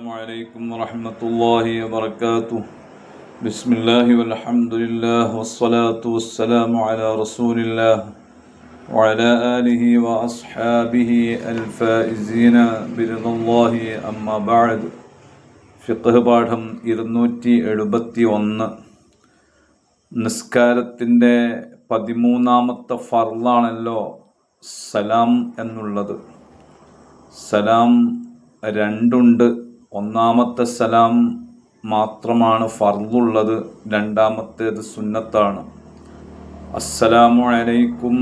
السلام عليكم ورحمة الله وبركاته بسم الله والحمد لله والصلاة والسلام على رسول الله وعلى آله وأصحابه الفائزين برضا الله أما بعد ഫിഖ് പാഠം ഇരുന്നൂറ്റി എഴുപത്തി ഒന്ന് നിസ്കാരത്തിൻ്റെ പതിമൂന്നാമത്തെ ഫർലാണല്ലോ സലാം എന്നുള്ളത് സലാം രണ്ടുണ്ട് ഒന്നാമത്തെ സലാം മാത്രമാണ് ഫർദുള്ളത് രണ്ടാമത്തേത് സുന്നത്താണ്. അസ്സലാമു അലൈക്കും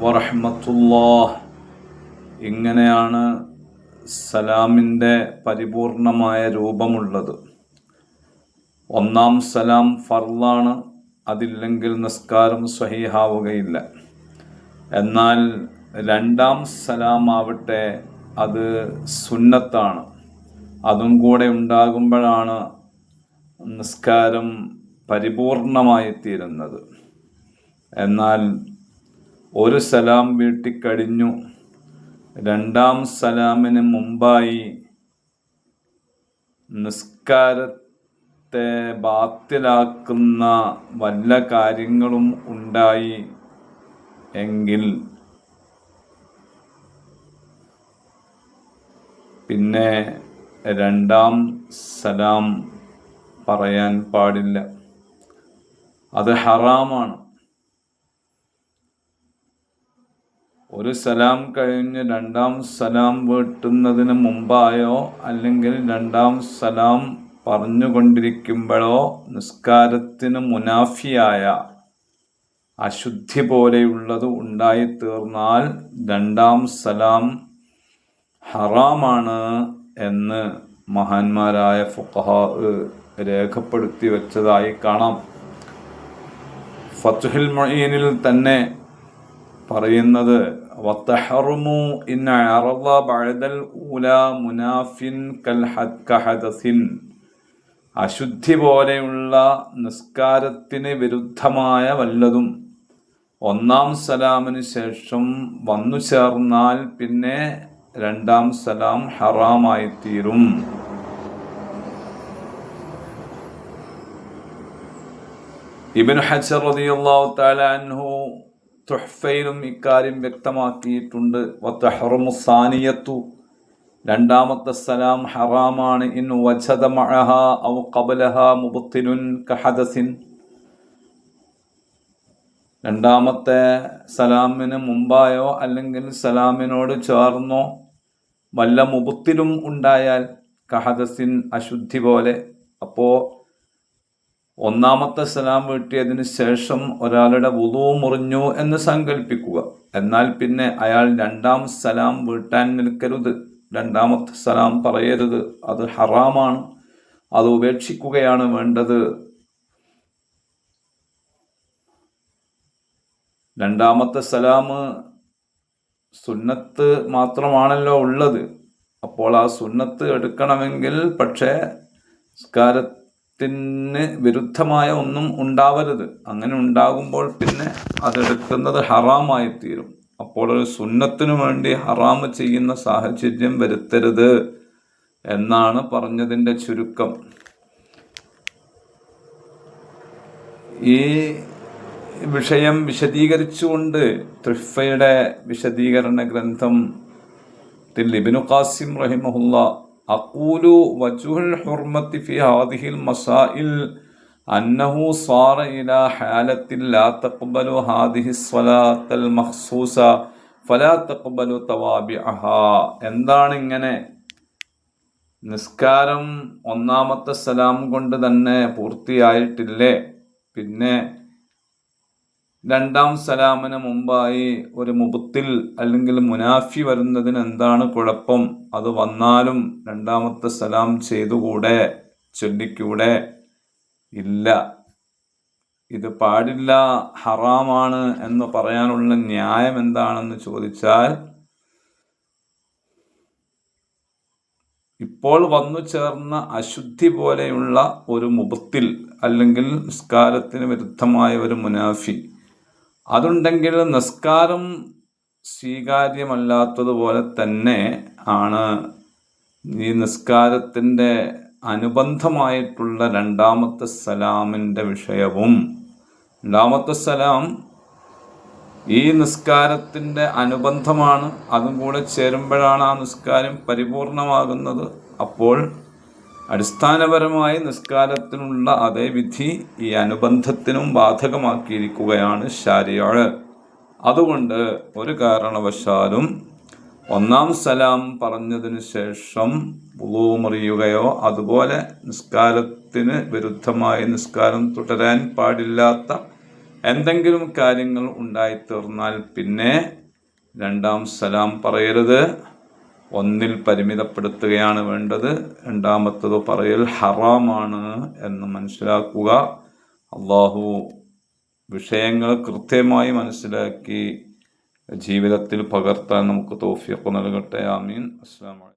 വറഹമത്തുല്ലാ ഇങ്ങനെയാണ് സലാമിന്റെ പരിപൂർണമായ രൂപമുള്ളത്. ഒന്നാം സലാം ഫർളാണ് അതില്ലെങ്കിൽ നിസ്കാരം സ്വഹീഹാവുകയില്ല. എന്നാൽ രണ്ടാം സലാം ആവട്ടെ അത് സുന്നത്താണ്. അതും കൂടെ ഉണ്ടാകുമ്പോഴാണ് നിസ്കാരം പരിപൂർണമായി തീരുന്നത് എന്നാൽ ഒരു സലാം വീട്ടിക്കഴിഞ്ഞു രണ്ടാം സലാമിന് മുമ്പായി നിസ്കാരത്തെ ബാത്തിലാക്കുന്ന വല്ല കാര്യങ്ങളും ഉണ്ടായി എങ്കിൽ പിന്നെ രണ്ടാം സലാം പറയാൻ പാടില്ല. അത് ഹറാമാണ്. ഒരു സലാം കഴിഞ്ഞ് രണ്ടാം സലാം വീട്ടുന്നതിന് മുമ്പായോ അല്ലെങ്കിൽ രണ്ടാം സലാം പറഞ്ഞുകൊണ്ടിരിക്കുമ്പോഴോ നിസ്കാരത്തിന് മുനാഫിയായ അശുദ്ധി പോലെയുള്ളത് ഉണ്ടായിത്തീർന്നാൽ രണ്ടാം സലാം ഹറാമാണ്. എന്ന് മഹാന്മാരായ ഫുഖഹ രേഖപ്പെടുത്തി വെച്ചതായി കാണാം. ഫത്തുഹിൽ മൊയ്യനിൽ തന്നെ പറയുന്നത് വത്തഹറുമു ഇന്ന അറദ ബഅദൽ ഉല മുനാഫിൻ കൽ കഹദസിൻ അശുദ്ധി പോലെയുള്ള നിസ്കാരത്തിന് വിരുദ്ധമായ വല്ലതും ഒന്നാം സലാമിന് ശേഷം വന്നു ചേർന്നാൽ പിന്നെ രണ്ടാം സലാം ഹറാമായിത്തീരും. ഇബിൻ ഹജർ അൻഹു തുഹ്ഫയിലും ഇക്കാര്യം വ്യക്തമാക്കിയിട്ടുണ്ട്. സാനിയത്തു. രണ്ടാമത്തെ സലാം ഹറാമാണ്. ഇൻ വജദ മഴഹ ഔ കബലഹ മുബത്തിനുൻ കഹദസിൻ. രണ്ടാമത്തെ സലാമിന് മുമ്പായോ അല്ലെങ്കിൽ സലാമിനോട് ചേർന്നോ വല്ല മുപത്തിലും ഉണ്ടായാൽ കഹദസിൻ അശുദ്ധി പോലെ. അപ്പോൾ ഒന്നാമത്തെ സലാം വീട്ടിയതിന് ശേഷം ഒരാളുടെ വുതു മുറിഞ്ഞു എന്ന് സങ്കല്പിക്കുക എന്നാൽ പിന്നെ അയാൾ രണ്ടാം സലാം വീട്ടാൻ നിൽക്കരുത്. രണ്ടാമത്തെ സലാം പറയരുത്. അത് ഹറാമാണ്. അത് ഉപേക്ഷിക്കുകയാണ് വേണ്ടത്. രണ്ടാമത്തെ സലാം സുന്നത്ത് മാത്രമാണല്ലോ ഉള്ളത്. അപ്പോൾ ആ സുന്നത്ത് എടുക്കണമെങ്കിൽ പക്ഷേ സ്കാരത്തിന് വിരുദ്ധമായ ഒന്നും ഉണ്ടാവരുത്. അങ്ങനെ ഉണ്ടാകുമ്പോൾ പിന്നെ അതെടുക്കുന്നത് ഹറാമായി തീരും അപ്പോൾ ഒരു സുന്നത്തിനു വേണ്ടി ഹറാമ് ചെയ്യുന്ന സാഹചര്യം വരുത്തരുത് എന്നാണ് പറഞ്ഞതിന്റെ ചുരുക്കം. ഈ വിഷയം വിശദീകരിച്ചുകൊണ്ട് ത്രിഫയുടെ വിശദീകരണ ഗ്രന്ഥം ലിബിനു ഖാസിം റഹിമഹുല്ല അക്കൂലു വജുഹുൽ ഹുർമത്തി ഫി ഹാദിഹിൽ മസാഇൽ അന്നഹു സാറ ഇല ഹാലത്തിൽ ലാ തഖ്ബലു ഹാദിഹി സ്വലാത്തൽ മഖ്സൂസ ഫലാ തഖ്ബലു തവാബിഅഹ. എന്താണ് ഇങ്ങനെ നിസ്കാരം ഒന്നാമത്തെ സലാം കൊണ്ട് തന്നെ പൂർത്തിയായിട്ടില്ലേ? പിന്നെ രണ്ടാം സലാമിന് മുമ്പായി ഒരു മുബത്തിൽ അല്ലെങ്കിൽ മുനാഫി വരുന്നതിന് എന്താണ് കുഴപ്പം? അത് വന്നാലും രണ്ടാമത്തെ സലാം ചെയ്തുകൂടെ? ചൊല്ലിക്കൂടെ? ഇല്ല. ഇത് പാടില്ല ഹറാമാണ് എന്ന് പറയാനുള്ള ന്യായം എന്താണെന്ന് ചോദിച്ചാൽ ഇപ്പോൾ വന്നു ചേർന്ന അശുദ്ധി പോലെയുള്ള ഒരു മുബത്തിൽ അല്ലെങ്കിൽ നിസ്കാരത്തിന് വിരുദ്ധമായ ഒരു മുനാഫി അതുണ്ടെങ്കിൽ നിസ്കാരം സ്വീകാര്യമല്ലാത്തതുപോലെ തന്നെ ആണ്. ഈ നിസ്കാരത്തിന്റെ അനുബന്ധമായിട്ടുള്ള രണ്ടാമത്തെ സലാമിന്റെ വിഷയവും. രണ്ടാമത്തെ സലാം ഈ നിസ്കാരത്തിന്റെ അനുബന്ധമാണ്. അതും കൂടെ ചേരുമ്പോഴാണ് ആ നിസ്കാരം പരിപൂർണമാകുന്നത്. അപ്പോൾ അടിസ്ഥാനപരമായി നിസ്കാരത്തിനുള്ള അതേ വിധി ഈ അനുബന്ധത്തിനും ബാധകമാക്കിയിരിക്കുകയാണ് ശാരിയാൾ അതുകൊണ്ട് ഒരു കാരണവശാലും ഒന്നാം സലാം പറഞ്ഞതിന് ശേഷം മുറിയുകയോ അതുപോലെ നിസ്കാരത്തിന് വിരുദ്ധമായി നിസ്കാരം തുടരാൻ പാടില്ലാത്ത എന്തെങ്കിലും കാര്യങ്ങൾ ഉണ്ടായിത്തീർന്നാൽ പിന്നെ രണ്ടാം സലാം പറയരുത്. ഒന്നിൽ പരിമിതപ്പെടുത്തുകയാണ് വേണ്ടത്. രണ്ടാമത്തത് പറയൽ ഹറാമാണ് എന്ന് മനസ്സിലാക്കുക. അള്ളാഹു വിഷയങ്ങൾ കൃത്യമായി മനസ്സിലാക്കി ജീവിതത്തിൽ പകർത്താൻ നമുക്ക് തോഫിയൊക്കെ നൽകട്ടെ. ആമീൻ. അസ്സാം